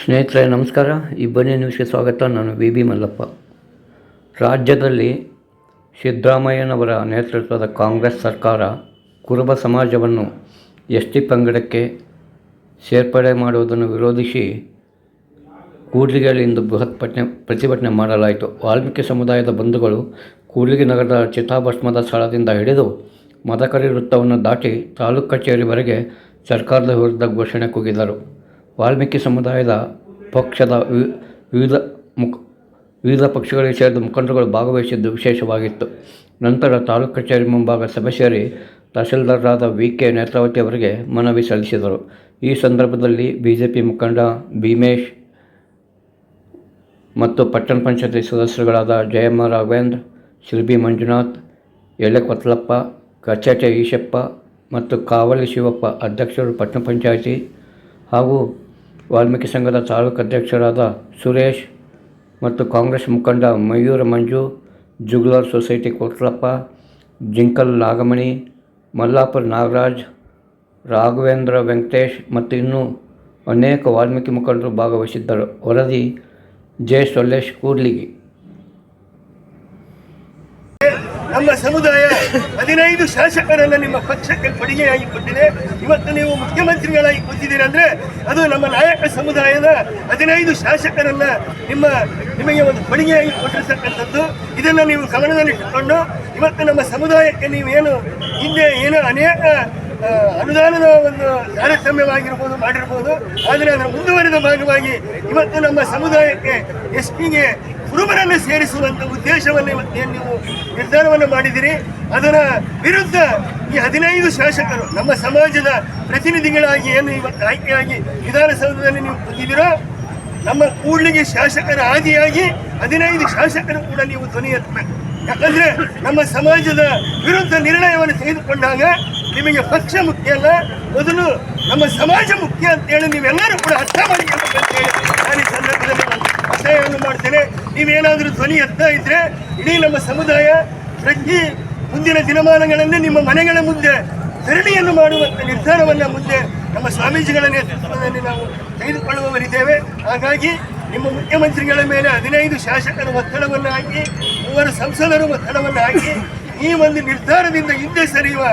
ಸ್ನೇಹಿತರೆ, ನಮಸ್ಕಾರ. ಬನ್ನಿ ನ್ಯೂಸ್ಗೆ ಸ್ವಾಗತ. ನಾನು ವಿ ಬಿ ಮಲ್ಲಪ್ಪ. ರಾಜ್ಯದಲ್ಲಿ ಸಿದ್ದರಾಮಯ್ಯನವರ ನೇತೃತ್ವದ ಕಾಂಗ್ರೆಸ್ ಸರ್ಕಾರ ಕುರುಬ ಸಮಾಜವನ್ನು ಎಸ್ ಟಿ ಪಂಗಡಕ್ಕೆ ಸೇರ್ಪಡೆ ಮಾಡುವುದನ್ನು ವಿರೋಧಿಸಿ ಕೂಡ್ಲಿಗೆಯಲ್ಲಿ ಇಂದು ಬೃಹತ್ ಪಟ್ನೆ ಪ್ರತಿಭಟನೆ ಮಾಡಲಾಯಿತು. ವಾಲ್ಮೀಕಿ ಸಮುದಾಯದ ಬಂಧುಗಳು ಕೂಡ್ಲಿಗೆ ನಗರದ ಚಿತಾಭಸ್ಮದ ಸ್ಥಳದಿಂದ ಹಿಡಿದು ಮದಕರಿ ವೃತ್ತವನ್ನು ದಾಟಿ ತಾಲೂಕು ಕಚೇರಿವರೆಗೆ ಸರ್ಕಾರದ ವಿರುದ್ಧ ಘೋಷಣೆ ಕೂಗಿದರು. ವಾಲ್ಮೀಕಿ ಸಮುದಾಯದ ಪಕ್ಷದ ವಿವಿಧ ಮುಖ, ವಿವಿಧ ಪಕ್ಷಗಳಿಗೆ ಸೇರಿದ ಮುಖಂಡರುಗಳು ಭಾಗವಹಿಸಿದ್ದು ವಿಶೇಷವಾಗಿತ್ತು. ನಂತರ ತಾಲೂಕು ಕಚೇರಿ ಮುಂಭಾಗ ಸಭೆ ಸೇರಿ ತಹಸೀಲ್ದಾರರಾದ ವಿ ಕೆ ನೇತ್ರಾವತಿ ಅವರಿಗೆ ಮನವಿ ಸಲ್ಲಿಸಿದರು. ಈ ಸಂದರ್ಭದಲ್ಲಿ ಬಿ ಜೆ ಪಿ ಮುಖಂಡ ಭೀಮೇಶ್ ಮತ್ತು ಪಟ್ಟಣ ಪಂಚಾಯತಿ ಸದಸ್ಯರುಗಳಾದ ಜಯಮ್ಮ ರಾಘವೇಂದ್ರ ಶಿಲ್ಬಿ ಮಂಜುನಾಥ್ ಎಳೆಕೊತ್ಲಪ್ಪ ಕಚ್ಚಟೆ ಈಶಪ್ಪ ಮತ್ತು ಕಾವಲಿ ಶಿವಪ್ಪ ಅಧ್ಯಕ್ಷರು ಪಟ್ಟಣ ಪಂಚಾಯತಿ ಹಾಗೂ ವಾಲ್ಮೀಕಿ ಸಂಘದ ತಾಲೂಕು ಅಧ್ಯಕ್ಷರಾದ ಸುರೇಶ್ ಮತ್ತು ಕಾಂಗ್ರೆಸ್ ಮುಖಂಡ ಮಯೂರ ಮಂಜು, ಜುಗ್ಲರ್ ಸೊಸೈಟಿ ಕೊತ್ಲಪ್ಪ ಜಿಂಕಲ್ ನಾಗಮಣಿ, ಮಲ್ಲಾಪುರ ನಾಗರಾಜ್, ರಾಘವೇಂದ್ರ ವೆಂಕಟೇಶ್ ಮತ್ತು ಇನ್ನೂ ಅನೇಕ ವಾಲ್ಮೀಕಿ ಮುಖಂಡರು ಭಾಗವಹಿಸಿದ್ದರು. ವರದಿ ಜೆ ಸೊಲ್ಲೇಶ್ ಕೂಡ್ಲಿಗಿ. ನಮ್ಮ ಸಮುದಾಯ ಹದಿನೈದು ಶಾಸಕರನ್ನು ನಿಮ್ಮ ಪಕ್ಷಕ್ಕೆ ಕೊಡುಗೆಯಾಗಿ ಕೊಟ್ಟಿದೆ. ಇವತ್ತು ನೀವು ಮುಖ್ಯಮಂತ್ರಿಗಳಾಗಿ ಕೂತಿದ್ದೀರಿ ಅಂದರೆ ಅದು ನಮ್ಮ ನಾಯಕ ಸಮುದಾಯದ ಹದಿನೈದು ಶಾಸಕರನ್ನು ನಿಮ್ಮ ನಿಮಗೆ ಒಂದು ಕೊಡುಗೆಯಾಗಿ ಕೊಟ್ಟಿರ್ತಕ್ಕಂಥದ್ದು. ಇದನ್ನು ನೀವು ಗಮನದಲ್ಲಿಟ್ಟುಕೊಂಡು ಇವತ್ತು ನಮ್ಮ ಸಮುದಾಯಕ್ಕೆ ನೀವೇನು ಹಿಂದೆ ಏನು ಅನೇಕ ಅನುದಾನದ ಒಂದು ತಾರತಮ್ಯವಾಗಿರ್ಬೋದು, ಮಾಡಿರ್ಬೋದು. ಆದರೆ ಅದರ ಮುಂದುವರಿದ ಭಾಗವಾಗಿ ಇವತ್ತು ನಮ್ಮ ಸಮುದಾಯಕ್ಕೆ ಎಸ್ ಪಿಗೆ ಕುರುಬರನ್ನು ಸೇರಿಸುವಂಥ ಉದ್ದೇಶವನ್ನು ನೀವು ನಿರ್ಧಾರವನ್ನು ಮಾಡಿದಿರಿ ಅದರ ವಿರುದ್ಧ ಈ ಹದಿನೈದು ಶಾಸಕರು, ನಮ್ಮ ಸಮಾಜದ ಪ್ರತಿನಿಧಿಗಳಾಗಿ ಏನು ಇವತ್ತು ಆಯ್ಕೆಯಾಗಿ ವಿಧಾನಸೌಧದಲ್ಲಿ ನೀವು ಕೂತಿದ್ದೀರೋ, ನಮ್ಮ ಕೂಡ್ಲಿಗೆ ಶಾಸಕರ ಆದಿಯಾಗಿ ಹದಿನೈದು ಶಾಸಕರು ಕೂಡ ನೀವು ಧ್ವನಿ ಎತ್ತಬೇಕು. ಯಾಕಂದರೆ ನಮ್ಮ ಸಮಾಜದ ವಿರುದ್ಧ ನಿರ್ಣಯವನ್ನು ತೆಗೆದುಕೊಂಡಾಗ ನಿಮಗೆ ಪಕ್ಷ ಮುಖ್ಯ ಅಲ್ಲ, ಮೊದಲು ನಮ್ಮ ಸಮಾಜ ಮುಖ್ಯ ಅಂತೇಳಿ ನೀವೆಲ್ಲರೂ ಕೂಡ ಅರ್ಥ ಮಾಡಿಕೊಳ್ಳಬೇಕಂತೇಳಿ ನಾನು ಈ ಸಂದರ್ಭದಲ್ಲಿ ನಾನು ಮಾಡ್ತೇನೆ. ನೀವೇನಾದರೂ ಧ್ವನಿ ಎತ್ತಾ ಇದ್ರೆ ಇಡೀ ನಮ್ಮ ಸಮುದಾಯ ಪ್ರತಿ ಮುಂದಿನ ದಿನಮಾನಗಳಲ್ಲಿ ನಿಮ್ಮ ಮನೆಗಳ ಮುಂದೆ ಧರಣಿಯನ್ನು ಮಾಡುವಂಥ ನಿರ್ಧಾರವನ್ನು ಮುಂದೆ ನಮ್ಮ ಸ್ವಾಮೀಜಿಗಳ ನೇತೃತ್ವದಲ್ಲಿ ನಾವು ತೆಗೆದುಕೊಳ್ಳುವವರಿದ್ದೇವೆ. ಹಾಗಾಗಿ ನಿಮ್ಮ ಮುಖ್ಯಮಂತ್ರಿಗಳ ಮೇಲೆ ಹದಿನೈದು ಶಾಸಕರ ಒತ್ತಡವನ್ನು ಹಾಕಿ ಮೂವರು ಸಂಸದರು ಒತ್ತಡವನ್ನು ಹಾಕಿ ಈ ಒಂದು ನಿರ್ಧಾರದಿಂದ ಹಿಂದೆ ಸರಿಯುವ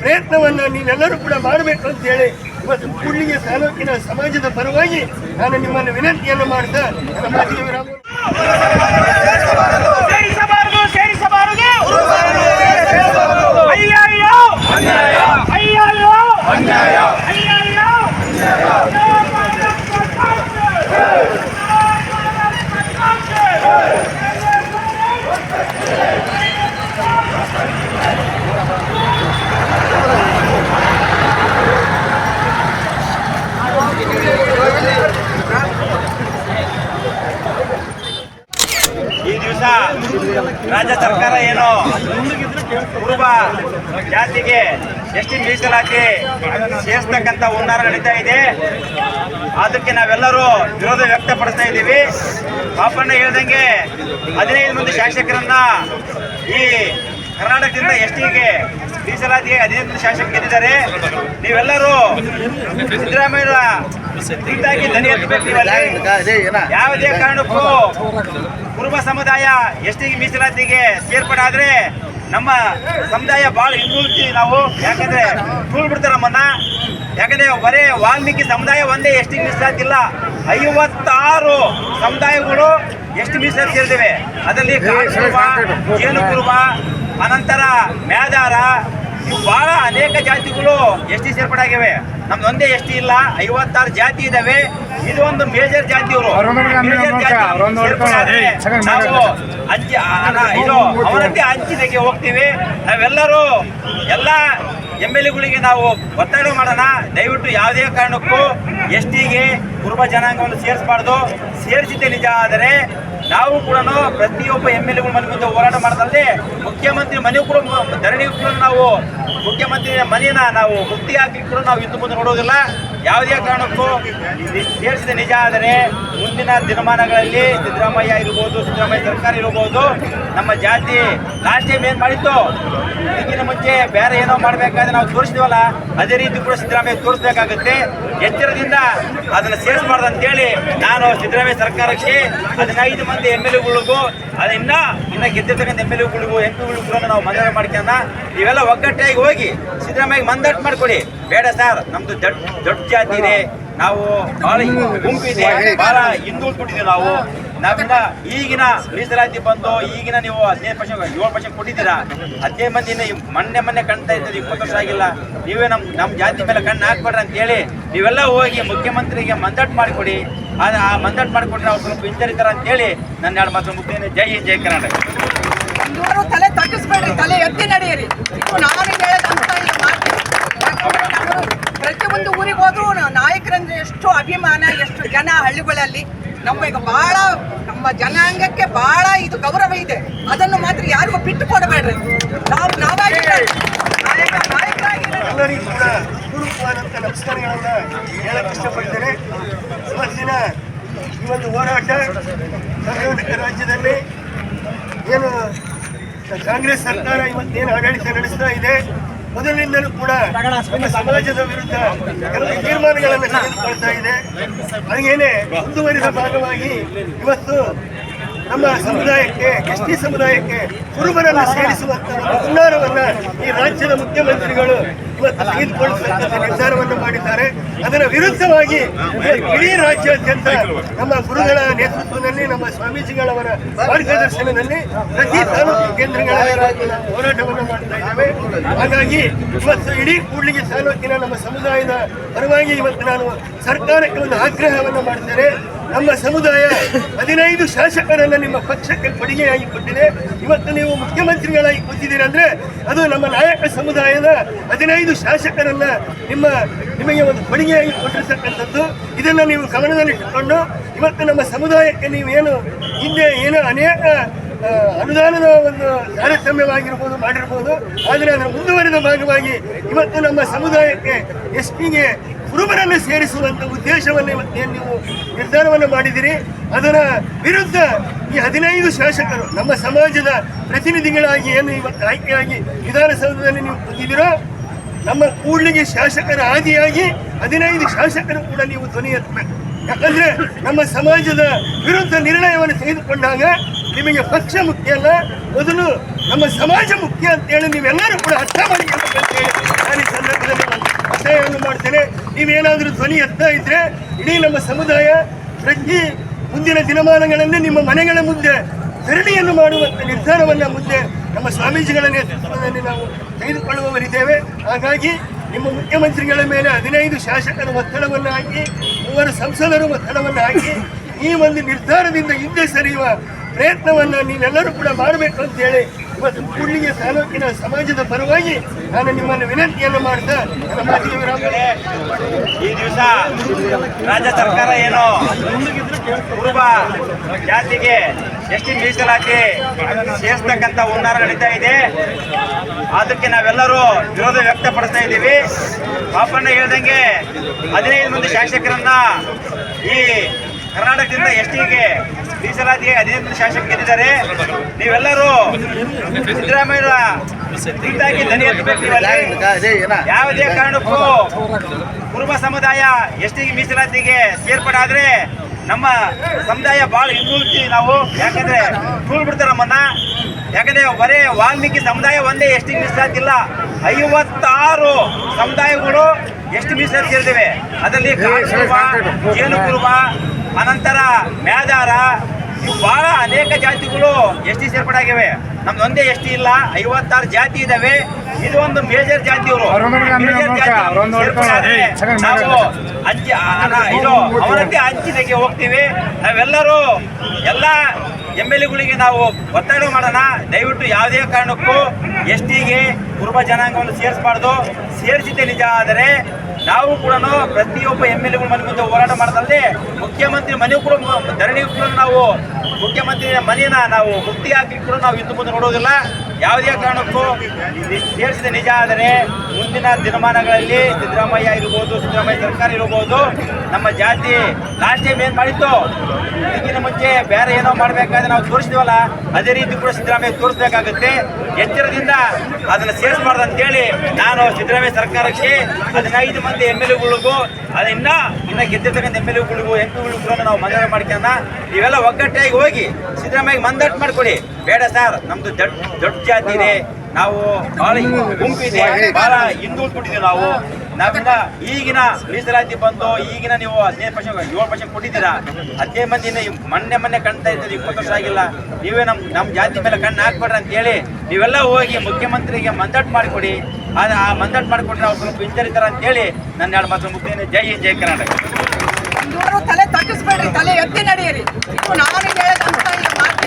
ಪ್ರಯತ್ನವನ್ನು ನೀವೆಲ್ಲರೂ ಕೂಡ ಮಾಡಬೇಕು ಅಂತ ಹೇಳಿ ಇವತ್ತು ಕೂಡ್ಲಿಗೆ ತಾಲೂಕಿನ ಸಮಾಜದ ಪರವಾಗಿ ನಾನು ನಿಮ್ಮನ್ನು ವಿನಂತಿಯನ್ನು ಮಾಡ್ತಾ ನಮ್ಮ ಮಾತಿಗೆ ಸೇರಿಸಬಾರದು ಸೇರಿಸಬಾರದು ಅಯ್ಯಯ್ಯೋ ಅಯ್ಯಯ್ಯೋ ಅಯ್ಯಯ್ಯೋ ಈ ದಿವಸ ರಾಜ್ಯ ಸರ್ಕಾರ ಏನು ಕುರುಬ ಜಾತಿಗೆ ಎಷ್ಟು ಮೀಸಲಾತಿ ಸೇರಿಸ್ತಕ್ಕಂಥ ಹುನ್ನಾರ ನಡೀತಾ ಇದೆ. ಅದಕ್ಕೆ ನಾವೆಲ್ಲರೂ ವಿರೋಧ ವ್ಯಕ್ತಪಡಿಸ್ತಾ ಇದ್ದೀವಿ. ಪಾಪಣ್ಣ ಹೇಳ್ದಂಗೆ ಹದಿನೈದು ಮಂದಿ ಶಾಸಕರನ್ನ ಈ ಕರ್ನಾಟಕದಿಂದ ಎಷ್ಟಿಗೆ ಮೀಸಲಾತಿಗೆ ಹದಿನೈದು ಮಂದಿ ಶಾಸಕರು ಗೆದ್ದಿದ್ದಾರೆ. ನೀವೆಲ್ಲರೂ ಸಿದ್ದರಾಮಯ್ಯ ಕುರಿತಾಗಿ ದನಿ ಎತ್ತಬೇಕು. ಯಾವುದೇ ಕಾರಣಕ್ಕೂ ಕುರುಬ ಸಮುದಾಯ ಎಷ್ಟಿಗೆ ಮೀಸಲಾತಿಗೆ ಸೇರ್ಪಡೆ ಆದ್ರೆ ನಮ್ಮ ಸಮುದಾಯ ಬಹಳ ಹಿಂದುಳಿತೀವಿ ನಾವು. ಯಾಕಂದ್ರೆ ಕೂಲ್ ಬಿಡ್ತಾರೆ ನಮ್ಮನ್ನ. ಯಾಕಂದ್ರೆ ಬರೇ ವಾಲ್ಮೀಕಿ ಸಮುದಾಯ ಒಂದೇ ಎಷ್ಟು ಮೀಸಲಾತಿಲ್ಲ ಐವತ್ತಾರು ಸಮುದಾಯಗಳು ಎಷ್ಟು ಮೀಸಲಾತಿ ಸೇರಿದ್ದೇವೆ ಅದರಲ್ಲಿ ಜೇನು ಕುರುಬ ಅನಂತರ ಇವು ಬಹಳ ಅನೇಕ ಜಾತಿಗಳು ಎಸ್ ಟಿ ಸೇರ್ಪಡೆ ನಮ್ದೊಂದೇ ಎಸ್ ಟಿ ಇಲ್ಲ ಐವತ್ತಾರು ಜಾತಿ ಇದಾವೆ. ಇದು ಒಂದು ಮೇಜರ್ ಜಾತಿ ಅವರು ನಾವು ಅಂಚಿ ಅನ- ಇದು ಅವನಂತೆ ಹೋಗ್ತೀವಿ. ನಾವೆಲ್ಲರೂ ಎಲ್ಲ ಎಂ ಎಲ್ ಎಗಳಿಗೆ ನಾವು ಒತ್ತಡ ಮಾಡೋಣ. ದಯವಿಟ್ಟು ಯಾವುದೇ ಕಾರಣಕ್ಕೂ ಎಸ್ ಟಿಗೆ ಕುರುಬ ಜನಾಂಗವನ್ನು ಸೇರಿಸಬಾರ್ದು. ಸೇರಿಸಿದ್ದೆ ನಿಜ ಆದರೆ ನಾವು ಕೂಡ ಪ್ರತಿಯೊಬ್ಬ ಎಂ ಎಲ್ ಎಗಳು ಮನೆ ಮುಂದೆ ಹೋರಾಟ ಮಾಡೋದಲ್ಲದೆ ಮುಖ್ಯಮಂತ್ರಿ ಮನೆ ಕೂಡ ಧರಣಿ ನಾವು ಮುಖ್ಯಮಂತ್ರಿ ಮನೆಯನ್ನ ನಾವು ಮುಕ್ತಿ ಹಾಕಿ ಕೂಡ ನಾವು ಇದ್ದು ಮುಂದೆ ನೋಡೋದಿಲ್ಲ. ಯಾವುದೇ ಕಾರಣಕ್ಕೂ ಸೇರಿಸಿದ ನಿಜ ಆದರೆ ಮುಂದಿನ ದಿನಮಾನಗಳಲ್ಲಿ ಸಿದ್ದರಾಮಯ್ಯ ಇರ್ಬೋದು, ಸಿದ್ದರಾಮಯ್ಯ ಸರ್ಕಾರ ಇರ್ಬೋದು, ನಮ್ಮ ಜಾತಿ ಲಾಸ್ಟ್ ಟೈಮ್ ಏನು ಮಾಡಿತ್ತು ಇದಕ್ಕಿಂತ ಮುಂಚೆ ಬೇರೆ ಏನೋ ಮಾಡಬೇಕಾದ್ರೆ ನಾವು ತೋರಿಸಿದ್ವಲ್ಲ ಅದೇ ರೀತಿ ಕೂಡ ಸಿದ್ದರಾಮಯ್ಯ ತೋರಿಸ್ಬೇಕಾಗುತ್ತೆ. ಎಚ್ಚರದಿಂದ ಅದನ್ನ ಸೇರಿಸಬಾರ್ದು ಅಂತೇಳಿ ನಾನು ಸಿದ್ದರಾಮಯ್ಯ ಸರ್ಕಾರಕ್ಕೆ ಹದಿನೈದು ಮಂದಿ ಎಂ ಎಲ್ ಎಗಳಿಗೂ ಅದನ್ನ ಇನ್ನ ಗೆದ್ದಿರ್ತಕ್ಕಂಥ ಎಂ ಎಲ್ ಎಗಳಿಗೂ, ಎಂ ಪಿಗಳಿಗೂ ಕೂಡ ನಾವು ಮನವಿ ಮಾಡ್ಕೊಂಡ ಇವೆಲ್ಲ ಒಗ್ಗಟ್ಟಾಗಿ ಹೋಗಿ ಸಿದ್ದರಾಮಯ್ಯ ಮಂದಟ್ಟು ಮಾಡ್ಕೊಡಿ ಬೇಡ ಸರ್, ನಮ್ದು ದೊಡ್ಡ ದೊಡ್ಡ ಜಾತಿ ಇದೆ. ನಾವು ಬಹಳ ಗುಂಪಿದೆ ಬಹಳ ಹಿಂದುಳಿದ್ಬಿಟ್ಟಿದ್ದೀವಿ ನಾವು. ನಾವಿನ್ನ ಈಗಿನ ಮೀಸಲಾತಿ ಬಂದು ಈಗಿನ ನೀವು ಹದಿನೈದು ಪರ್ಸೆಂಟ್, ಏಳು ಪರ್ಸೆಂಟ್ ಕೊಟ್ಟಿದ್ದೀರಾ? ಹದಿನೈದು ಮಂದಿ ಮನ್ನೆ ಮೊನ್ನೆ ಕಣ್ತಾ ಇರ್ತದೆ ಇಪ್ಪತ್ತು ವರ್ಷ ಆಗಿಲ್ಲ. ನೀವೇ ನಮ್ಮ ನಮ್ಮ ಜಾತಿ ಮೇಲೆ ಕಣ್ಣು ಹಾಕ್ಬೇಡ್ರಿ ಅಂತೇಳಿ ನೀವೆಲ್ಲ ಹೋಗಿ ಮುಖ್ಯಮಂತ್ರಿಗೆ ಮಂದಟ್ ಮಾಡಿಕೊಡಿ. ಆ ಆ ಮಂದಟ್ ಮಾಡಿಕೊಟ್ರೆ ಅವ್ರು ಸ್ವಲ್ಪ ಹಿಂಜರಿತಾರ ಅಂತೇಳಿ ನನ್ನ ಎರಡು ಮಾತು ಮುಖ್ಯ ಜೈ ಹಿಂದ್, ಜೈ ಕರ್ನಾಟಕ. ತಲೆ ತಗ್ಗಿಸ್ಬೇಡ್ರಿ, ತಲೆ ಎತ್ತಿ ನಡೆಯಿರಿ. ನಾನು ಪ್ರತಿಯೊಂದು ಊರಿಗೆ ಹೋದ್ರು ನಾಯಕರಂದ್ರೆ ಎಷ್ಟು ಅಭಿಮಾನ, ಎಷ್ಟು ಜನ ಹಳ್ಳಿಗಳಲ್ಲಿ. ನಮಗೆ ಬಹಳ ನಮ್ಮ ಜನಾಂಗಕ್ಕೆ ಬಹಳ ಇದು ಗೌರವ ಇದೆ. ಅದನ್ನು ಮಾತ್ರ ಯಾರಿಗೂ ಬಿಟ್ಟು ಕೊಡಬೇಡ್ರಿ. ನಾವು ನಾವಾಗಿ ಎಲ್ಲರಿಗೂ ಕೂಡ ಪೂರ್ವಕವಾದಂಥ ನಮಸ್ಕಾರಗಳನ್ನ ಹೇಳಕ್ ಇಷ್ಟಪಡ್ತೇನೆ. ಇವತ್ತಿನ ಈ ಒಂದು ಹೋರಾಟ ಕರ್ನಾಟಕ ರಾಜ್ಯದಲ್ಲಿ ಏನು ಕಾಂಗ್ರೆಸ್ ಸರ್ಕಾರ ಇವತ್ತೇನು ಆಡಳಿತ ನಡೆಸ್ತಾ ಇದೆ ಮೊದಲಿನಿಂದಲೂ ಕೂಡ ಸಮಾಜದ ವಿರುದ್ಧ ಕೆಲವು ತೀರ್ಮಾನಗಳನ್ನು ತೆಗೆದುಕೊಳ್ತಾ ಇದೆ. ಹಾಗೇನೆ ಮುಂದುವರಿದ ಭಾಗವಾಗಿ ಇವತ್ತು ನಮ್ಮ ಸಮುದಾಯಕ್ಕೆ ಎಸ್ ಟಿ ಸಮುದಾಯಕ್ಕೆ ಕುರುಬರನ್ನು ಸೇರಿಸುವಂತಹ ಉನ್ನಾರವನ್ನು ಈ ರಾಜ್ಯದ ಮುಖ್ಯಮಂತ್ರಿಗಳು ಇವತ್ತು ನಿರ್ಧಾರವನ್ನು ಮಾಡಿದ್ದಾರೆ. ಅದರ ವಿರುದ್ಧವಾಗಿ ಇಡೀ ರಾಜ್ಯಾದ್ಯಂತ ನಮ್ಮ ಗುರುಗಳ ನೇತೃತ್ವದಲ್ಲಿ, ನಮ್ಮ ಸ್ವಾಮೀಜಿಗಳವರ ಮಾರ್ಗದರ್ಶನದಲ್ಲಿ ಪ್ರತಿ ತಾಲೂಕು ಕೇಂದ್ರಗಳಲ್ಲಿ ಹೋರಾಟವನ್ನು ಮಾಡ್ತಾ ಇದ್ದೇವೆ. ಹಾಗಾಗಿ ಇವತ್ತು ಇಡೀ ಕೂಡ್ಲಿಗೆ ತಾಲೂಕಿನ ನಮ್ಮ ಸಮುದಾಯದ ಪರವಾಗಿ ಇವತ್ತು ನಾನು ಸರ್ಕಾರಕ್ಕೆ ಒಂದು ಆಗ್ರಹವನ್ನು ಮಾಡ್ತೇನೆ. ನಮ್ಮ ಸಮುದಾಯ ಹದಿನೈದು ಶಾಸಕರನ್ನು ನಿಮ್ಮ ಪಕ್ಷಕ್ಕೆ ಕೊಡುಗೆಯಾಗಿ ಕೊಟ್ಟಿದೆ. ಇವತ್ತು ನೀವು ಮುಖ್ಯಮಂತ್ರಿಗಳಾಗಿ ಕೂತಿದ್ದೀರಿ ಅಂದರೆ ಅದು ನಮ್ಮ ನಾಯಕ ಸಮುದಾಯದ ಹದಿನೈದು ಶಾಸಕರನ್ನು ನಿಮ್ಮ ನಿಮಗೆ ಒಂದು ಕೊಡುಗೆಯಾಗಿ ಕೊಟ್ಟಿರ್ತಕ್ಕಂಥದ್ದು. ಇದನ್ನು ನೀವು ಗಮನದಲ್ಲಿಟ್ಟುಕೊಂಡು ಇವತ್ತು ನಮ್ಮ ಸಮುದಾಯಕ್ಕೆ ನೀವು ಏನು ಹಿಂದೆ ಏನು ಅನೇಕ ಅನುದಾನದ ಒಂದು ತಾರತಮ್ಯವಾಗಿರ್ಬೋದು, ಮಾಡಿರ್ಬೋದು. ಆದರೆ ಅದರ ಮುಂದುವರಿದ ಭಾಗವಾಗಿ ಇವತ್ತು ನಮ್ಮ ಸಮುದಾಯಕ್ಕೆ ಎಸ್ ಪಿಗೆ ಕುರುಬರನ್ನು ಸೇರಿಸುವಂತ ಉದ್ದೇಶವನ್ನು ಇವತ್ತೇನು ನೀವು ನಿರ್ಧಾರವನ್ನು ಮಾಡಿದಿರಿ ಅದರ ವಿರುದ್ಧ ಈ ಹದಿನೈದು ಶಾಸಕರು, ನಮ್ಮ ಸಮಾಜದ ಪ್ರತಿನಿಧಿಗಳಾಗಿ ಏನು ಇವತ್ತು ಆಯ್ಕೆಯಾಗಿ ವಿಧಾನಸೌಧದಲ್ಲಿ ನೀವು ಕೂತಿದ್ದೀರೋ, ನಮ್ಮ ಕೂಡ್ಲಿಗೆ ಶಾಸಕರ ಆದಿಯಾಗಿ ಹದಿನೈದು ಶಾಸಕರು ಕೂಡ ನೀವು ಧ್ವನಿ ಎತ್ತಬೇಕು. ಯಾಕಂದರೆ ನಮ್ಮ ಸಮಾಜದ ವಿರುದ್ಧ ನಿರ್ಣಯವನ್ನು ತೆಗೆದುಕೊಂಡಾಗ ನಿಮಗೆ ಪಕ್ಷ ಮುಖ್ಯ ಅಲ್ಲ, ಮೊದಲು ನಮ್ಮ ಸಮಾಜ ಮುಖ್ಯ ಅಂತೇಳಿ ನೀವೆಲ್ಲರೂ ಕೂಡ ಅರ್ಥ ಮಾಡಿಕೊಳ್ಳಬೇಕಂತೇಳಿ ನಾನು ಈ ಸಂದರ್ಭದಲ್ಲಿ ಒತ್ತಾಯವನ್ನು ಮಾಡ್ತೇನೆ. ನೀವೇನಾದರೂ ಧ್ವನಿ ಎತ್ತಾ ಇದ್ರೆ ಇಡೀ ನಮ್ಮ ಸಮುದಾಯ ಪ್ರತಿ ಮುಂದಿನ ದಿನಮಾನಗಳಲ್ಲಿ ನಿಮ್ಮ ಮನೆಗಳ ಮುಂದೆ ಧರಣಿಯನ್ನು ಮಾಡುವಂಥ ನಿರ್ಧಾರವನ್ನ ಮುಂದೆ ನಮ್ಮ ಸ್ವಾಮೀಜಿಗಳ ನೇತೃತ್ವದಲ್ಲಿ ನಾವು ತೆಗೆದುಕೊಳ್ಳುವವರಿದ್ದೇವೆ. ಹಾಗಾಗಿ ನಿಮ್ಮ ಮುಖ್ಯಮಂತ್ರಿಗಳ ಮೇಲೆ ಹದಿನೈದು ಶಾಸಕರ ಒತ್ತಡವನ್ನು ಹಾಕಿ, ಮೂವರು ಸಂಸದರು ಒತ್ತಡವನ್ನು ಹಾಕಿ, ಈ ಒಂದು ನಿರ್ಧಾರದಿಂದ ಹಿಂದೆ ಸರಿಯುವ ಪ್ರಯತ್ನವನ್ನು ನೀವೆಲ್ಲರೂ ಕೂಡ ಮಾಡಬೇಕು ಅಂತ ಕೂಡ್ಲಿಗೆ ತಾಲೂಕಿನ ಸಮಾಜದ ಪರವಾಗಿ ನಾನು ನಿಮ್ಮನ್ನು ವಿನಂತಿಯನ್ನು ಮಾಡ್ತಾ ಈ ದಿವಸ ರಾಜ್ಯ ಸರ್ಕಾರ ಏನು ಕುರುಬ ಜಾತಿಗೆ ಎಷ್ಟು ಮೀಸಲಾತಿ ಸೇರಿಸ್ತಕ್ಕಂಥ ಹುನ್ನಾರ ನಡೀತಾ ಇದೆ, ಅದಕ್ಕೆ ನಾವೆಲ್ಲರೂ ವಿರೋಧ ವ್ಯಕ್ತಪಡಿಸ್ತಾ ಇದ್ದೀವಿ. ಪಾಪಣ್ಣ ಹೇಳ್ದಂಗೆ ಹದಿನೈದು ಮಂದಿ ಶಾಸಕರನ್ನ ಈ ಕರ್ನಾಟಕದಿಂದ ಎಷ್ಟಿಗೆ ಮೀಸಲಾತಿ ಹದಿನೈದು ಶಾಸಕ ಗೆದ್ದಿದ್ದಾರೆ. ನೀವೆಲ್ಲರೂ ಸಿದ್ದರಾಮಯ್ಯ ನೀಟಾಗಿ ಎತ್ತಬೇಕು ಯಾವುದೇ ಕಾರಣಕ್ಕೂ ಕುರುಬ ಸಮುದಾಯ ಎಷ್ಟಿಗೆ ಮೀಸಲಾತಿಗೆ ಸೇರ್ಪಡೆ ಆದ್ರೆ ನಮ್ಮ ಸಮುದಾಯ ಬಹಳ ಹಿಂದುಳಿತೀವಿ ನಾವು. ಯಾಕಂದ್ರೆ ಟೂಲ್ ಬಿಡ್ತಾರೆ ನಮ್ಮನ್ನ. ಯಾಕಂದ್ರೆ ಬರೇ ವಾಲ್ಮೀಕಿ ಸಮುದಾಯ ಒಂದೇ ಎಷ್ಟಿಗೆ ಮೀಸಲಾತಿ ಇಲ್ಲ ಐವತ್ತಾರು ಸಮುದಾಯಗಳು ಎಷ್ಟು ಮೀಸಲಾತಿ ಸೇರಿದ್ದೇವೆ ಅದರಲ್ಲಿ ಜೇನು ಕುರುಬ ಅನಂತರ ಮೇದಾರ ಇವು ಬಹಳ ಅನೇಕ ಜಾತಿಗಳು ಎಸ್ ಟಿ ಸೇರ್ಪಡೆ ಆಗಿವೆ ನಮ್ದು ಒಂದೇ ಎಸ್ ಟಿ ಇಲ್ಲ ಐವತ್ತಾರು ಜಾತಿ ಇದಾವೆ. ಇದು ಒಂದು ಮೇಜರ್ ಜಾತಿ ಅವರು ನಾವು ಅಂಚಿ ಇದು ಹಂಚಿನೆಗೆ ಹೋಗ್ತೀವಿ. ನಾವೆಲ್ಲರೂ ಎಲ್ಲ ಎಂ ಎಲ್ ಎಗಳಿಗೆ ನಾವು ಒತ್ತಡ ಮಾಡೋಣ. ದಯವಿಟ್ಟು ಯಾವುದೇ ಕಾರಣಕ್ಕೂ ಎಸ್ ಟಿಗೆ ಕುರುಬ ಜನಾಂಗವನ್ನು ಸೇರಿಸಬಾರ್ದು. ಸೇರಿಸಿದ್ದೆ ನಿಜ ಆದರೆ ನಾವು ಕೂಡ ಪ್ರತಿಯೊಬ್ಬ ಎಂ ಎಲ್ ಎಗಳು ಮನೆ ಮುಂದೆ ಹೋರಾಟ ಮಾಡೋದಲ್ಲದೆ ಮುಖ್ಯಮಂತ್ರಿ ಮನೆಯೂ ಕೂಡ ಧರಣಿ ಕೂಡ ನಾವು ಮುಖ್ಯಮಂತ್ರಿ ಮನೆಯನ್ನ ನಾವು ಮುಕ್ತಿ ಕೂಡ ನಾವು ಇನ್ನು ಮುಂದೆ ನೋಡೋದಿಲ್ಲ. ಯಾವುದೇ ಕಾರಣಕ್ಕೂ ಸೇರಿಸಿದ ನಿಜ ಆದರೆ ಮುಂದಿನ ದಿನಮಾನಗಳಲ್ಲಿ ಸಿದ್ದರಾಮಯ್ಯ ಇರ್ಬೋದು, ಸಿದ್ದರಾಮಯ್ಯ ಸರ್ಕಾರ ಇರ್ಬೋದು, ನಮ್ಮ ಜಾತಿ ಲಾಸ್ಟ್ ಟೈಮ್ ಏನು ಮಾಡಿತ್ತು? ಇದಕ್ಕಿಂತ ಮುಂಚೆ ಬೇರೆ ಏನೋ ಮಾಡಬೇಕಾದ್ರೆ ನಾವು ತೋರಿಸಿದ್ವಲ್ಲ, ಅದೇ ರೀತಿ ಕೂಡ ಸಿದ್ದರಾಮಯ್ಯ ತೋರಿಸ್ಬೇಕಾಗುತ್ತೆ. ಎಚ್ಚರದಿಂದ ಅದನ್ನು ಸೇರಿಸಬಾರ್ದು ಅಂತೇಳಿ ನಾನು ಸಿದ್ದರಾಮಯ್ಯ ಸರ್ಕಾರಕ್ಕೆ ಹದಿನೈದು ಮಂದಿ ಎಂ ಎಲ್ ಎಗಳಿಗೂ ಅದನ್ನ ಇನ್ನ ಇನ್ನ ಗೆದ್ದಿರ್ತಕ್ಕಂಥ ಎಂ ಎಲ್ ಎಗಳಿಗೂ ಎಂ ಪಿಗಳಿಗೂ ನಾವು ಮನವಿ ಮಾಡ್ಕೊಂಡ ಇವೆಲ್ಲ ಒಗ್ಗಟ್ಟಾಗಿ ಹೋಗಿ ಸಿದ್ದರಾಮಯ್ಯ ಮಂದಟ್ ಮಾಡ್ಕೊಡಿ. ಬೇಡ ಸರ್, ನಮ್ದು ದೊಡ್ಡ ಜಾತಿ ಇದೆ. ನಾವು ಬಹಳ ಗುಂಪಿದೆ ಬಹಳ ಹಿಂದುಳಿದ್ಬಿಟ್ಟಿದ್ದೀವಿ ನಾವು. ನಾವಿಂದ ಈಗಿನ ಮೀಸಲಾತಿ ಬಂದು ಈಗಿನ ನೀವು ಹದಿನೈದು ಪರ್ಸೆಂಟ್, ಏಳು ಪರ್ಸೆಂಟ್ ಕೊಟ್ಟಿದ್ದೀರಾ? ಹದಿನೈದು ಮಂದಿ ಮೊನ್ನೆ ಮೊನ್ನೆ ಕಾಣ್ತಾ ಇದ್ದೀರಿ, ಇಪ್ಪತ್ತು ವರ್ಷ ಆಗಿಲ್ಲ. ನೀವೇ ನಮ್ಮ ನಮ್ಮ ಜಾತಿ ಮೇಲೆ ಕಣ್ಣು ಹಾಕ್ಬೇಡ್ರಿ ಅಂತೇಳಿ ನೀವೆಲ್ಲ ಹೋಗಿ ಮುಖ್ಯಮಂತ್ರಿಗೆ ಮಂದಟ್ ಮಾಡಿಕೊಡಿ. ಆದ್ರೆ ಆ ಮಂದಟ್ ಮಾಡಿಕೊಟ್ರೆ ಅವ್ರು ಸ್ವಲ್ಪ ಹಿಂಜರಿತಾರ ಅಂತೇಳಿ ನನ್ನ ಎರಡು ಮಾತ್ರ ಮುಖ್ಯ ಜೈ ಹಿಂದ್, ಜೈ ಕರ್ನಾಟಕ ಇವರು ತಲೆ ತಗ್ಗಿಸ್ಬೇಡ್ರಿ ತಲೆ ಎತ್ತಿ ನಡೆಯಿರಿ ಇದು ನಾನು ಹೇಳದಂತ ಈ ಮಾತು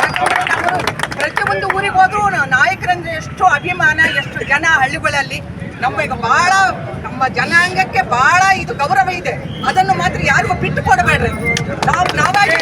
ಯಾಕಂದ್ರೆ ನಾವು ಪ್ರತಿಯೊಂದು ಊರಿಗೆ ಹೋದ್ರು ನ- ನಾಯಕರಂದ್ರೆ ಎಷ್ಟು ಅಭಿಮಾನ, ಎಷ್ಟು ಜನ ಹಳ್ಳಿಗಳಲ್ಲಿ ನಮಗೆ ಬಹಳ ನಮ್ಮ ಜನಾಂಗಕ್ಕೆ ಬಹಳ ಇದು ಗೌರವ ಇದೆ. ಅದನ್ನು ಮಾತ್ರ ಯಾರಿಗೂ ಬಿಟ್ಟು ಕೊಡಬೇಡ್ರಿ. ನಾವು ನಾವಾಗಿ